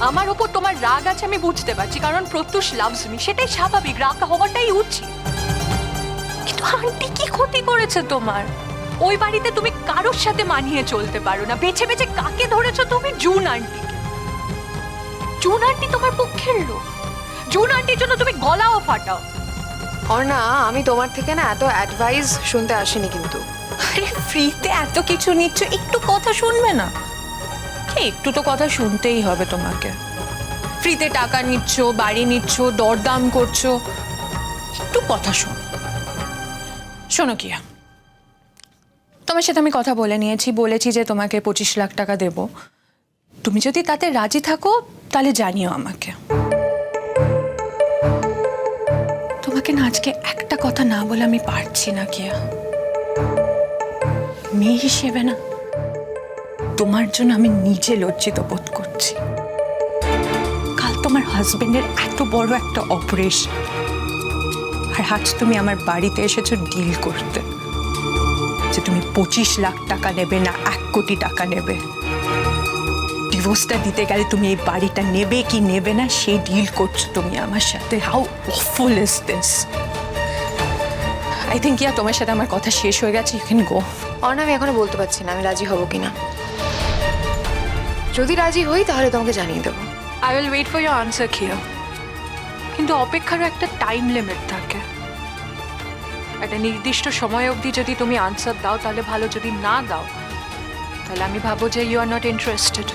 আমার ওপর তোমার রাগ আছে আমি বুঝতে পারছি কারণ প্রত্যুষ লাভস মি সেটাই স্বাভাবিক রাগ হওয়াটাই উচিত। কিন্তু আন্টি কি ক্ষতি করেছে তোমার? ওই বাড়িতে তুমি কারোর সাথে মানিয়ে চলতে পারো না। বেছে বেছে কাকে ধরেছো তুমি? জুন আন্টিকে। জুন আন্টি তোমার পক্ষের লোক। জুন আন্টির জন্য তুমি গলাও ফাটাও। অর্ণা আমি তোমার থেকে না এত অ্যাডভাইস শুনতে আসিনি কিন্তু। আরে ফ্রিতে এত কিছু নিচ্ছ একটু কথা শুনবে না? একটু তো কথা শুনতেই হবে তোমাকে। ফ্রিতে টাকা নিচ্ছ, বাড়ি নিচ্ছ, দরদাম করছ, একটু কথা শোন। শোনো কিয়া, তোমার সাথে আমি কথা বলে নিয়েছি, বলেছি যে তোমাকে পঁচিশ লাখ টাকা দেব। তুমি যদি তাতে রাজি থাকো, তাহলে জানিও আমাকে। তোমাকে না আজকে একটা কথা না বলে আমি পারছি না কিয়া। মেয়ে হিসেবে না। তোমার জন্য আমি নিজে লজ্জিত বোধ করছি। কাল তোমার হাজবেন্ডের এত বড় একটা অপারেশন আর আজ তুমি আমার বাড়িতে এসেছ ডিল করতে। যে তুমি পঁচিশ লাখ টাকা নেবে না এক কোটি টাকা নেবে। ডিভোর্সটা দিতে গেলে তুমি এই বাড়িটা নেবে কি নেবে না সেই ডিল করছ তুমি আমার সাথে। How awful is this I think yeah, তোমার সাথে আমার কথা শেষ হয়ে গেছে। ইউ ক্যান গো অর্ণা আমি এখনও বলতে পারছি না, আমি রাজি হব কিনা। যদি রাজি হই, তাহলে তোমাকে জানিয়ে দেবো। I will wait for your answer কিয়া কিন্তু অপেক্ষারও একটা টাইম লিমিট থাকে। একটা নির্দিষ্ট সময় অবধি যদি তুমি আনসার দাও, তাহলে ভালো। যদি না দাও, তাহলে আমি ভাবো যে ইউ আর নট ইন্টারেস্টেড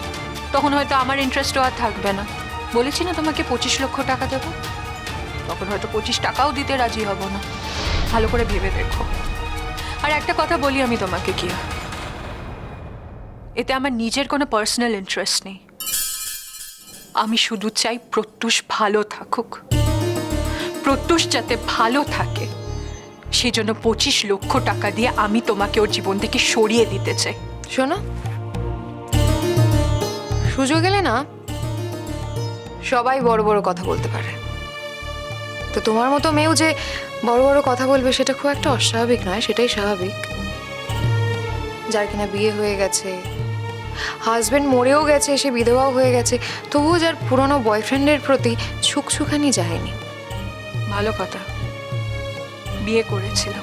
তখন হয়তো আমার ইন্টারেস্টও আর থাকবে না। বলেছি না তোমাকে পঁচিশ লক্ষ টাকা দেবো? তখন হয়তো পঁচিশ টাকাও দিতে রাজি হব না। ভালো করে ভেবে দেখো। আর একটা কথা বলি আমি তোমাকে কিয়া এতে আমার নিজের কোনো পার্সোনাল ইন্টারেস্ট নেই। আমি শুধু চাই প্রত্যুষ ভালো থাকুক। প্রত্যুষ যাতে ভালো থাকে সেই জন্য পঁচিশ লক্ষ টাকা দিয়ে আমি তোমাকে ওর জীবন থেকে সরিয়ে দিতে চাই। শোনো, সুযোগ এলে না সবাই বড় বড় কথা বলতে পারে। তো তোমার মতো মেয়েও যে বড় বড় কথা বলবে, সেটা খুব একটা অস্বাভাবিক নয়, সেটাই স্বাভাবিক। যার কিনা বিয়ে হয়ে গেছে হাজবেন্ড মরেও গেছে সে বিধবাও হয়ে গেছে। তবুও যার পুরনো বয়ফ্রেন্ডের প্রতি ছুকছুখানি যায়নি। ভালো কথা। বিয়ে করেছিলাম।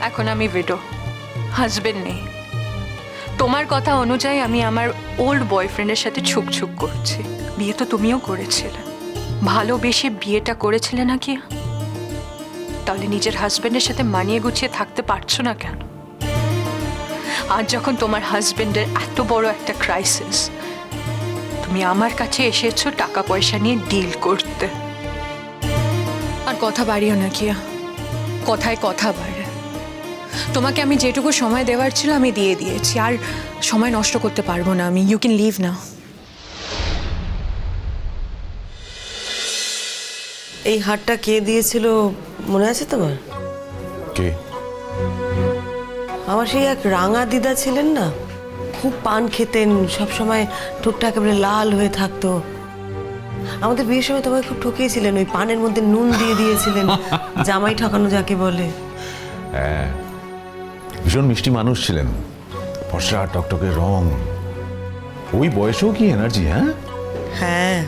এখন আমি উইডো হাজবেন্ড নেই। তোমার কথা অনুযায়ী আমি আমার ওল্ড বয়ফ্রেন্ডের সাথে ছুক ছুক করছি। বিয়ে তো তুমিও করেছিলে। ভালোবেসে বিয়েটা করেছিলে নাকি তাহলে নিজের হাজবেন্ডের সাথে মানিয়ে গুছিয়ে থাকতে পারছ না কেন? আজ যখন তোমার হাজবেন্ডের এত বড় একটা ক্রাইসিস তুমি আমার কাছে এসেছ টাকা পয়সা নিয়ে ডিল করতে। আর কথা বাড়িও না কিয়া কথায় কথা বাড়ে। তোমাকে আমি যেটুকু সময় দেওয়ার ছিল আমি দিয়ে দিয়েছি আর সময় নষ্ট করতে পারব না আমি ইউ ক্যান লিভ না এই হারটা কে দিয়েছিল মনে আছে তোমার? কে? আমার সেই এক রাঙা দিদা ছিলেন না? খুব পান খেতেন সব সময় ঠোঁটটা একেবারে লাল হয়ে থাকতো। আমাদের বিয়ের সময় তোমায় খুব ঠকিয়েছিলেন ওই পানের মধ্যে নুন দিয়ে দিয়েছিলেন জামাই ঠকানো যাকে বলে। হ্যাঁ ভীষণ মিষ্টি মানুষ ছিলেন ফর্সা টকটকে রং। ওই বয়সেও কি এনার্জি হ্যাঁ? হ্যাঁ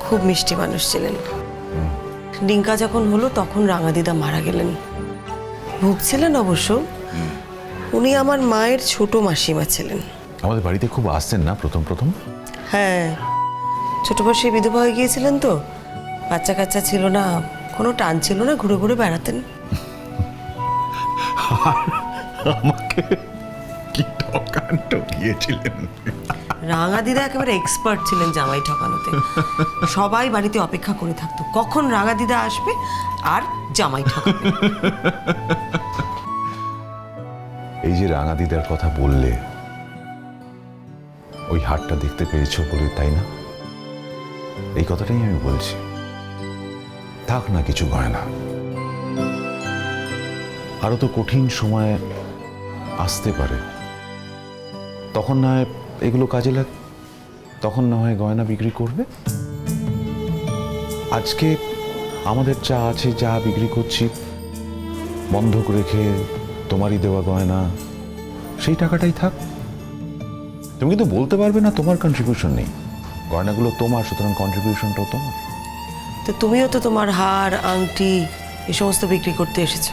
খুব মিষ্টি মানুষ ছিলেন। ডিঙ্কা যখন হলো তখন রাঙা দিদা মারা গেলেন। ভুগছিলেন অবশ্য। উনি আমার মায়ের ছোট মাসিমা ছিলেন। আমাদের বাড়িতে খুব আসতেন না প্রথম প্রথম? হ্যাঁ। ছোট বয়সে বিধবা হয়ে গিয়েছিলেন তো। বাচ্চা কাচ্চা ছিল না। কোনো টান ছিল না ঘুরে ঘুরে বেড়াতেন। আমাকে কি ঠকান ঠকিয়েছিলেন? রাঙা দিদা একেবারে এক্সপার্ট ছিলেন জামাই ঠকানোতে। সবাই বাড়িতে অপেক্ষা করে থাকতো, কখন রাঙা দিদা আসবে আর জামাই ঠকাবে। এই যে রাঙা দিদার কথা বললে, ওই হাটটা দেখতে পেয়েছ বলে, তাই না? এই কথাটাই আমি বলছি। থাক না কিছু গয়না। আরও তো কঠিন সময় আসতে পারে। তখন না এগুলো কাজে লাগ, তখন না হয় গয়না বিক্রি করবে। আজকে আমাদের যা আছে, যা বিক্রি করছি, বন্ধক রেখে তোমারই দেওয়া গয়না, সেই টাকাটাই থাক। তুমি কিন্তু বলতে পারবে না তোমার কন্ট্রিবিউশন নেই। গয়নাগুলো তোমার, সুতরাং কন্ট্রিবিউশনটাও তোমার। তো তুমিও তো তোমার হার, আংটি, এ সমস্ত বিক্রি করতে এসেছ।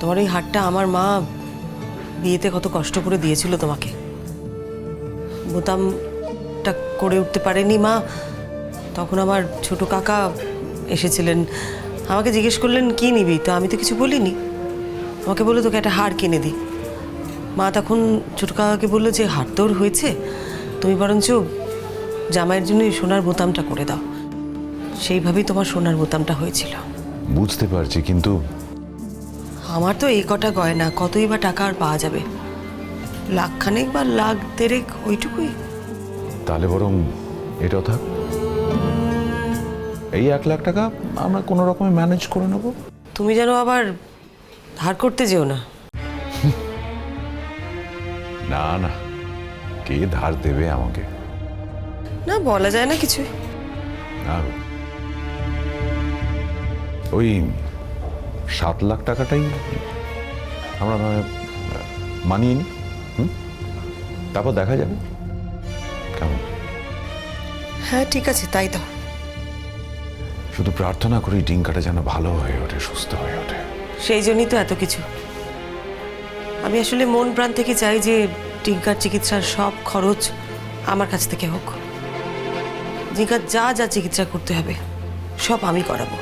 তোমার এই হারটা আমার মা বিয়েতে কত কষ্ট করে দিয়েছিল তোমাকে। বোতামটা করে উঠতে পারেনি মা। তখন আমার ছোট কাকা এসেছিলেন। আমাকে জিজ্ঞেস করলেন কি নিবি? তো আমি তো কিছু বলিনি। আমাকে বলল তোকে একটা হার কিনে দিই। মা তখন ছোট কাকাকে বলল যে হার তোর হয়েছে। তুমি বরঞ্চ জামাইয়ের জন্য এই সোনার বোতামটা করে দাও। সেইভাবেই তোমার সোনার বোতামটা হয়েছিল। বুঝতে পারছি কিন্তু আমার তো এই কটা গয়না কতই বা টাকা আর পাওয়া যাবে? লাখখানেক বা লাখ দেড়েক ওইটুকুই। তাহলে বরং এটা থাক। এই এক লাখ টাকা আমরা কোনো রকমে ম্যানেজ করে নেব। তুমি যেন আবার ধার করতে যেও না। না না। কে ধার দেবে আমাকে? না বলা যায় না কিছু। না ওই সাত লাখ টাকাটাই আমরা না আহ, মানিয়ে নিই? তারপর দেখা যাবে। কেমন? হ্যাঁ ঠিক আছে তাই দাও শুধু প্রার্থনা করি ডিঙ্কাটা যেন ভালো হয়ে ওঠে সুস্থ হয়ে ওঠে। সেই জন্যই তো এত কিছু। আমি আসলে মন প্রাণ থেকে চাই যে টিঙ্কার চিকিৎসার সব খরচ আমার কাছ থেকে হোক। টিঙ্কার যা যা চিকিৎসা করতে হবে সব আমি করাবো।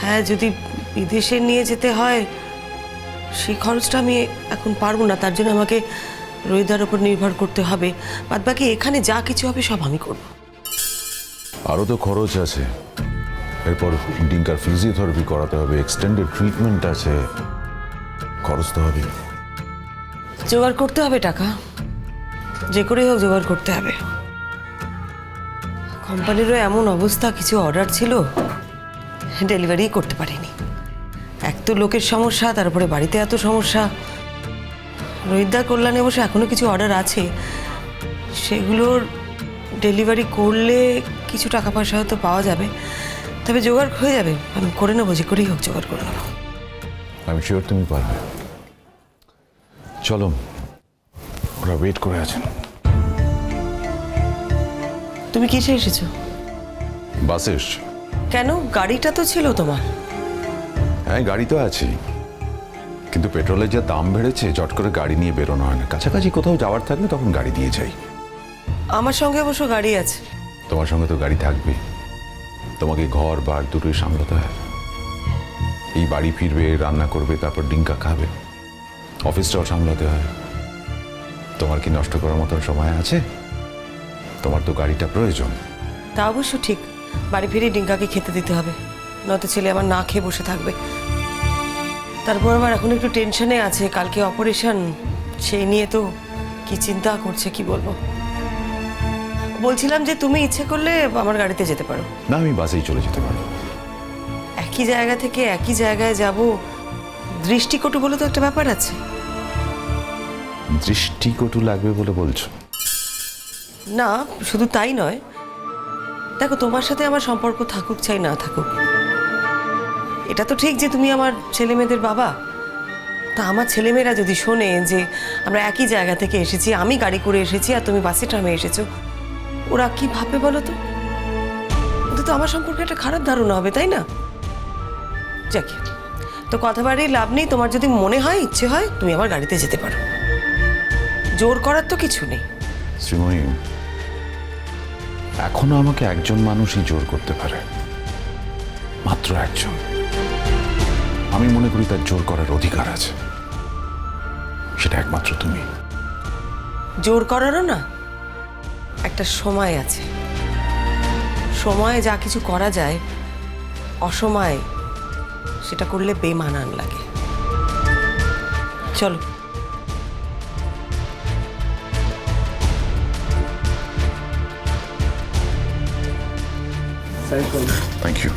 হ্যাঁ যদি বিদেশে নিয়ে যেতে হয় সেই খরচটা আমি এখন পারব না তার জন্য আমাকে রোহিদার উপর নির্ভর করতে হবে। বাদ বাকি এখানে যা কিছু হবে সব আমি করব। আরও তো খরচ আছে। এরপর ডিঙ্কার ফিজিওথেরাপি করাতে হবে। এক্সটেন্ডেড ট্রিটমেন্ট আছে। খরচ তো হবে জোগাড় করতে হবে টাকা। যে করেই হোক জোগাড় করতে হবে। কোম্পানিরও এমন অবস্থা কিছু অর্ডার ছিল ডেলিভারি করতে পারিনি। এক তো লোকের সমস্যা তারপরে বাড়িতে এত সমস্যা। রোহিতদার কল্যাণে অবশ্য এখনও কিছু অর্ডার আছে। সেগুলোর ডেলিভারি করলে কিছু টাকা পয়সা হয়তো পাওয়া যাবে। তবে জোগাড় হয়ে যাবে। আমি করে নেব যে করেই হোক জোগাড় করে নেব। আমি শিওর তুমি পারবে। চলো ওরা ওয়েট করে আছেন। তুমি কিসে এসেছ? বাসে এসছো। কেন? গাড়িটা তো ছিল তোমার। হ্যাঁ গাড়ি তো আছেই। কিন্তু পেট্রোলের যা দাম বেড়েছে চট করে গাড়ি নিয়ে বেরোনো হয় না। কাছাকাছি কোথাও যাওয়ার থাকলে তখন গাড়ি দিয়ে যাই। আমার সঙ্গে অবশ্য গাড়ি আছে। তোমার সঙ্গে তো গাড়ি থাকবে তোমাকে ঘর বার দুটোই সামলাতে হয়। এই বাড়ি ফিরবে রান্না করবে তারপর ডিঙ্কা খাবে। অফিসটাও সামলাতে হয়। তোমার কি নষ্ট করার মতন সময় আছে? তোমার তো গাড়িটা প্রয়োজন। তা অবশ্য ঠিক। বাড়ি ফিরে ডিঙ্কাকে খেতে দিতে হবে। নয়তো ছেলে আমার না খেয়ে বসে থাকবে। তারপর আবার এখন একটু টেনশনে আছে। কালকে অপারেশন সেই নিয়ে তো কি চিন্তা করছে কি বলব? বলছিলাম যে তুমি ইচ্ছে করলে আমার গাড়িতে যেতে পারো। না আমি বাসেই চলে যেতে পারব। একই জায়গা থেকে একই জায়গায় যাব দৃষ্টিকটু বলে তো একটা ব্যাপার আছে। দৃষ্টিকটু লাগবে বলে বলছো? না শুধু তাই নয়। দেখো তোমার সাথে আমার সম্পর্ক থাকুক চাই না থাকুক। এটা তো ঠিক যে তুমি আমার ছেলে মেয়েদের বাবা। তা আমার ছেলেমেয়েরা যদি শোনে যে আমরা একই জায়গা থেকে এসেছি, আমি গাড়ি করে এসেছি আর তুমি বাসে ট্রামে এসেছ, ওরা কি ভাববে বলো তো? ওদের তো আমার সম্পর্কে একটা খারাপ ধারণা হবে, তাই না? যাকে, তো কথা বাড়িয়ে লাভ নেই, তোমার যদি মনে হয়, ইচ্ছে হয়, তুমি আমার গাড়িতে যেতে পারো। জোর করার তো কিছু নেই। শ্রীময়ী, এখনও আমাকে একজন মানুষই জোর করতে পারে। মাত্র একজন। আমি মনে করি তার জোর করার অধিকার আছে। সেটা একমাত্র তুমি। জোর করারও না একটা সময় আছে। সময়ে যা কিছু করা যায় অসময়ে সেটা করলে বেমানান লাগে। চলো। Thank you